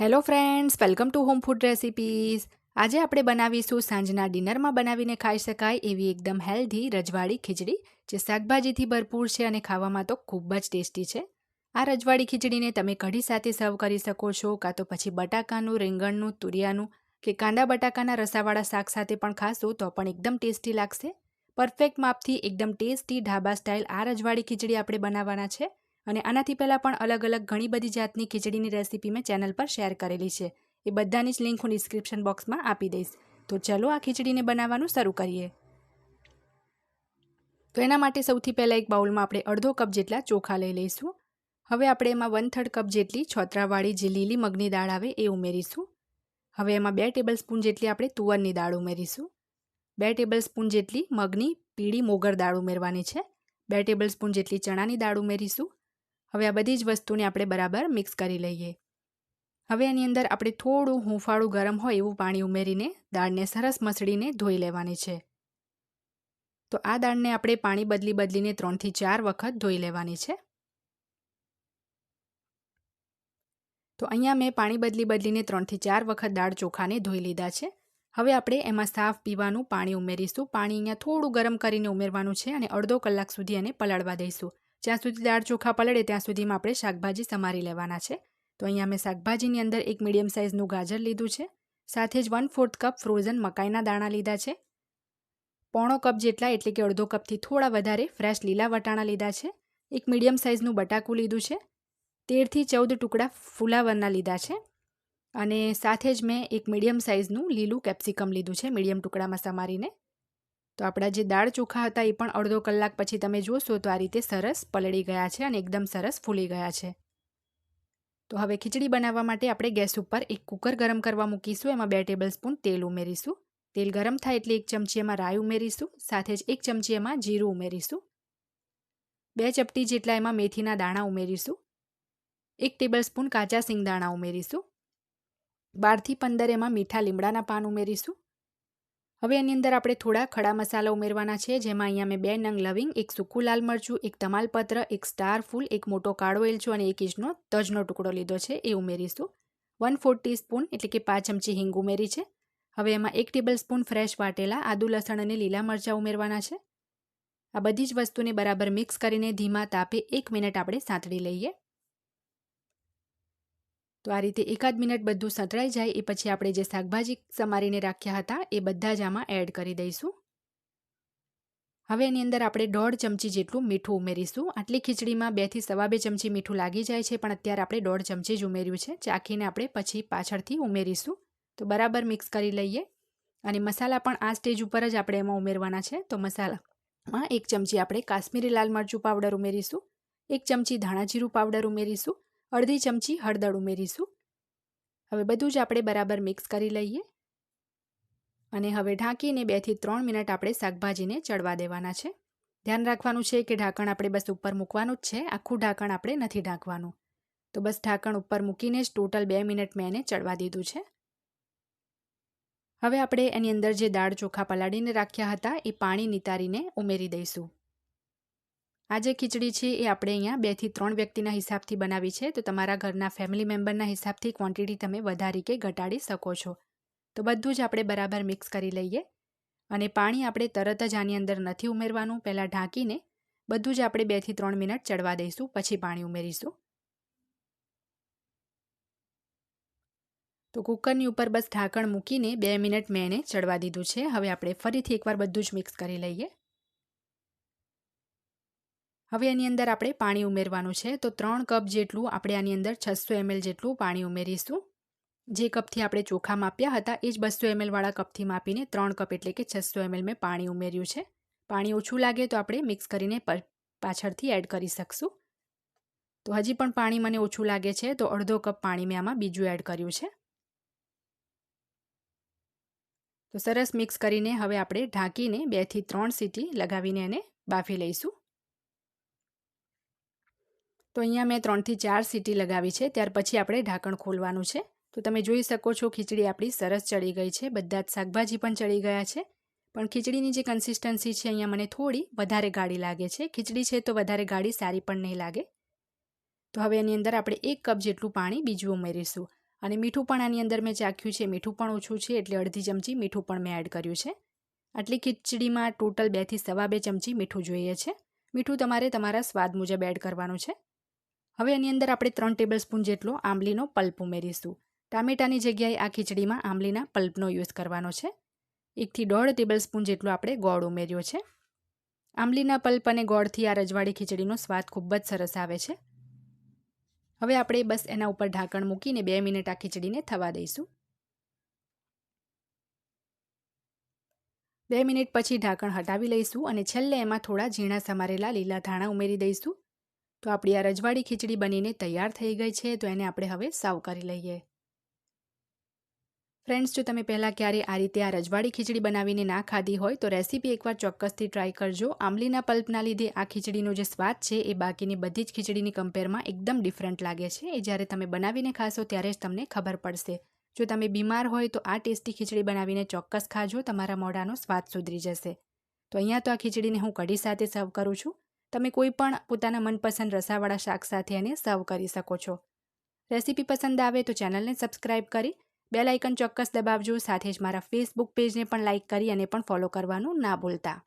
Hello friends welcome to home food recipes આજે આપણે બનાવીશું સાંજના ડિનરમાં બનાવીને ખાઈ શકાય એવી એકદમ હેલ્ધી રજવાડી ખીચડી, જે શાકભાજીથી ભરપૂર છે અને ખાવામાં તો ખૂબ જ ટેસ્ટી છે. આ રજવાડી ખીચડીને તમે કઢી સાથે સર્વ કરી શકો છો, કાં તો પછી બટાકાનું, રીંગણનું, તુરિયાનું કે કાંદા બટાકાના રસાવાળા શાક સાથે પણ ખાશો તો પણ એકદમ ટેસ્ટી લાગશે. પરફેક્ટ માપથી એકદમ ટેસ્ટી ઢાબા સ્ટાઇલ આ રજવાડી ખીચડી આપણે બનાવવાના છે. અને આનાથી પહેલાં પણ અલગ અલગ ઘણી બધી જાતની ખીચડીની રેસીપી મેં ચેનલ પર શેર કરેલી છે. એ બધાની જ લિંક હું ડિસ્ક્રિપ્શન બોક્સમાં આપી દઈશ. તો ચલો આ ખીચડીને બનાવવાનું શરૂ કરીએ. તો એના માટે સૌથી પહેલાં એક બાઉલમાં આપણે અડધો કપ જેટલા ચોખા લઈ લઈશું. હવે આપણે એમાં વન થર્ડ કપ જેટલી છોતરાવાળી જે લીલી મગની દાળ આવે એ ઉમેરીશું. હવે એમાં બે ટેબલ સ્પૂન જેટલી આપણે તુવરની દાળ ઉમેરીશું. બે ટેબલ સ્પૂન જેટલી મગની પીળી મોગર દાળ ઉમેરવાની છે. બે ટેબલ સ્પૂન જેટલી ચણાની દાળ ઉમેરીશું. હવે આ બધી જ વસ્તુને આપણે બરાબર મિક્સ કરી લઈએ. હવે એની અંદર આપણે થોડું હુંફાળું ગરમ હોય એવું પાણી ઉમેરીને દાળને સરસ મસળીને ધોઈ લેવાની છે. તો આ દાળને આપણે પાણી બદલી બદલીને ત્રણથી ચાર વખત ધોઈ લેવાની છે. તો અહીંયા મેં પાણી બદલી બદલીને ત્રણથી ચાર વખત દાળ ચોખાને ધોઈ લીધા છે. હવે આપણે એમાં સાફ પીવાનું પાણી ઉમેરીશું. પાણી અહીંયા થોડું ગરમ કરીને ઉમેરવાનું છે અને અડધો કલાક સુધી એને પલાળવા દઈશું. જ્યાં સુધી દાળ ચોખા પલળે ત્યાં સુધીમાં આપણે શાકભાજી સમારી લેવાના છે. તો અહીંયા મેં શાકભાજીની અંદર એક મીડિયમ સાઇઝનું ગાજર લીધું છે. સાથે જ વન ફોર્થ કપ ફ્રોઝન મકાઈના દાણા લીધા છે. પોણો કપ જેટલા એટલે કે અડધો કપથી થોડા વધારે ફ્રેશ લીલા વટાણા લીધા છે. એક મીડિયમ સાઇઝનું બટાકું લીધું છે. તેરથી ચૌદ ટુકડા ફુલાવરના લીધા છે. અને સાથે જ મેં એક મીડિયમ સાઇઝનું લીલું કેપ્સિકમ લીધું છે મીડિયમ ટુકડામાં સમારીને. તો આપણા જે દાળ ચોખા હતા એ પણ અડધો કલાક પછી તમે જોશો તો આ રીતે સરસ પલળી ગયા છે અને એકદમ સરસ ફૂલી ગયા છે. તો હવે ખીચડી બનાવવા માટે આપણે ગેસ ઉપર એક કુકર ગરમ કરવા મૂકીશું, એમાં બે ટેબલ સ્પૂન તેલ ઉમેરીશું. તેલ ગરમ થાય એટલે એક ચમચી એમાં રાઈ ઉમેરીશું, સાથે જ એક ચમચી એમાં જીરું ઉમેરીશું. બે ચપટી જેટલા એમાં મેથીના દાણા ઉમેરીશું. એક ટેબલ સ્પૂન કાચા સિંગદાણા ઉમેરીશું. બારથી પંદર એમાં મીઠા લીમડાના પાન ઉમેરીશું. હવે એની અંદર આપણે થોડા ખડા મસાલા ઉમેરવાના છે, જેમાં અહીંયા મેં બે નંગ લવિંગ, એક સૂકું લાલ મરચું, એક તમાલપત્ર એક સ્ટાર ફૂલ, એક મોટો કાળો એલચો અને એક ઇંચનો તજનો ટુકડો લીધો છે, એ ઉમેરીશું. વન ફોર સ્પૂન એટલે કે પાંચ ચમચી હિંગ ઉમેરી છે. હવે એમાં એક ટેબલ સ્પૂન ફ્રેશ વાટેલા, આદુ, લસણ અને લીલા મરચાં ઉમેરવાના છે. આ બધી જ વસ્તુને બરાબર મિક્સ કરીને ધીમા તાપે એક મિનિટ આપણે સાંતળી લઈએ. તો આ રીતે એકાદ મિનિટ બધું સંતળાઈ જાય, એ પછી આપણે જે શાકભાજી સમારીને રાખ્યા હતા, એ બધા જ આમાં એડ કરી દઈશું. હવે એની અંદર આપણે દોઢ ચમચી જેટલું મીઠું ઉમેરીશું. આટલી ખીચડીમાં બેથી સવા બે ચમચી મીઠું લાગી જાય છે, પણ અત્યારે આપણે દોઢ ચમચી જ ઉમેર્યું છે. ચાખીને આપણે પછી પાછળથી ઉમેરીશું. તો બરાબર મિક્સ કરી લઈએ. અને મસાલા પણ આ સ્ટેજ ઉપર જ આપણે એમાં ઉમેરવાના છે. તો મસાલામાં એક ચમચી આપણે કાશ્મીરી લાલ મરચું પાવડર ઉમેરીશું. એક ચમચી ધાણા જીરું પાવડર ઉમેરીશું. અડધી ચમચી હળદર ઉમેરીશું. હવે બધું જ આપણે બરાબર મિક્સ કરી લઈએ. અને હવે ઢાંકીને બેથી ત્રણ મિનિટ આપણે શાકભાજીને ચડવા દેવાના છે. ધ્યાન રાખવાનું છે કે ઢાંકણ આપણે બસ ઉપર મૂકવાનું જ છે. આખું ઢાંકણ આપણે નથી ઢાંકવાનું. તો બસ ઢાંકણ ઉપર મૂકીને જ ટોટલ બે મિનિટ મેં એને ચડવા દીધું છે. હવે આપણે એની અંદર જે દાળ ચોખા પલાળીને રાખ્યા હતા એ પાણી નિતારીને ઉમેરી દઈશું. આ જે ખીચડી છે એ આપણે અહીંયા બેથી ત્રણ વ્યક્તિના હિસાબથી બનાવી છે. તો તમારા ઘરના ફેમિલી મેમ્બરના હિસાબથી ક્વોન્ટિટી તમે વધારી કે ઘટાડી શકો છો. તો બધું જ આપણે બરાબર મિક્સ કરી લઈએ. અને પાણી આપણે તરત જ આની અંદર નથી ઉમેરવાનું. પહેલાં ઢાંકીને બધું જ આપણે બેથી ત્રણ મિનિટ ચડવા દઈશું. પછી પાણી ઉમેરીશું. તો કુકરની ઉપર બસ ઢાંકણ મૂકીને બે મિનિટ મેં એને ચડવા દીધું છે. હવે આપણે ફરીથી એકવાર બધું જ મિક્સ કરી લઈએ. હવે એની અંદર આપણે પાણી ઉમેરવાનું છે. તો ત્રણ કપ જેટલું આપણે આની અંદર છસો એમએલ જેટલું પાણી ઉમેરીશું. જે કપથી આપણે ચોખા માપ્યા હતા, એ જ બસો એમએલવાળા કપથી માપીને ત્રણ કપ એટલે કે છસો એમએલ મેં પાણી ઉમેર્યું છે. પાણી ઓછું લાગે તો આપણે મિક્સ કરીને પાછળથી એડ કરી શકશું. તો હજી પણ પાણી મને ઓછું લાગે છે, તો અડધો કપ પાણી મેં આમાં બીજું એડ કર્યું છે. તો સરસ મિક્સ કરીને હવે આપણે ઢાંકીને બેથી ત્રણ સીટી લગાવીને એને બાફી લઈશું. તો અહીંયા મેં ત્રણથી ચાર સીટી લગાવી છે. ત્યાર પછી આપણે ઢાંકણ ખોલવાનું છે. તો તમે જોઈ શકો છો ખીચડી આપણી સરસ ચડી ગઈ છે. બધા જ શાકભાજી પણ ચડી ગયા છે. પણ ખીચડીની જે કન્સિસ્ટન્સી છે અહીંયા મને થોડી વધારે ગાળી લાગે છે. ખીચડી છે તો વધારે ગાળી સારી પણ નહીં લાગે. તો હવે એની અંદર આપણે એક કપ જેટલું પાણી બીજું ઉમેરીશું. અને મીઠું પણ આની અંદર મેં ચાખ્યું છે. મીઠું પણ ઓછું છે એટલે અડધી ચમચી મીઠું પણ મેં એડ કર્યું છે. આટલી ખીચડીમાં ટોટલ બેથી સવા બે ચમચી મીઠું જોઈએ છે. મીઠું તમારે તમારા સ્વાદ મુજબ એડ કરવાનું છે. હવે એની અંદર આપણે ત્રણ ટેબલ સ્પૂન જેટલો આંબલીનો પલ્પ ઉમેરીશું. ટામેટાની જગ્યાએ આ ખીચડીમાં આંબલીના પલ્પનો યુઝ કરવાનો છે. એકથી દોઢ ટેબલ સ્પૂન જેટલો આપણે ગોળ ઉમેર્યો છે. આંબલીના પલ્પ અને ગોળથી આ રજવાડી ખીચડીનો સ્વાદ ખૂબ જ સરસ આવે છે. હવે આપણે બસ એના ઉપર ઢાંકણ મૂકીને બે મિનિટ આ ખીચડીને થવા દઈશું. બે મિનિટ પછી ઢાંકણ હટાવી લઈશું અને છેલ્લે એમાં થોડા ઝીણા સમારેલા લીલા ધાણા ઉમેરી દઈશું. તો આપણી આ રજવાડી ખીચડી બનીને તૈયાર થઈ ગઈ છે, તો એને આપણે હવે સાવ કરી લઈએ. ફ્રેન્ડ્સ જો તમે પહેલાં ક્યારે આ રીતે આ રજવાડી ખીચડી બનાવીને ના ખાધી હોય, તો રેસીપી એકવાર ચોક્કસથી ટ્રાય કરજો. આંબલીના પલ્પના લીધે આ ખીચડીનો જે સ્વાદ છે, એ બાકીની બધી જ ખીચડીની કમ્પેરમાં એકદમ ડિફરન્ટ લાગે છે. એ જ્યારે તમે બનાવીને ખાશો, ત્યારે જ તમને ખબર પડશે. જો તમે બીમાર હોય, તો આ ટેસ્ટી ખીચડી બનાવીને ચોક્કસ ખાજો, તમારા મોઢાનો સ્વાદ સુધરી જશે. તો અહીંયા તો આ ખીચડીને હું કઢી સાથે સર્વ કરું છું. તમે કોઈ પણ પોતાના મનપસંદ રસાવાળા શાક સાથે એને સર્વ કરી શકો છો. રેસીપી પસંદ આવે તો ચેનલને સબસ્ક્રાઇબ કરી બે લાઇકન ચોક્કસ દબાવજો. સાથે જ મારા ફેસબુક પેજને પણ લાઇક કરી અને પણ ફોલો કરવાનું ના ભૂલતા.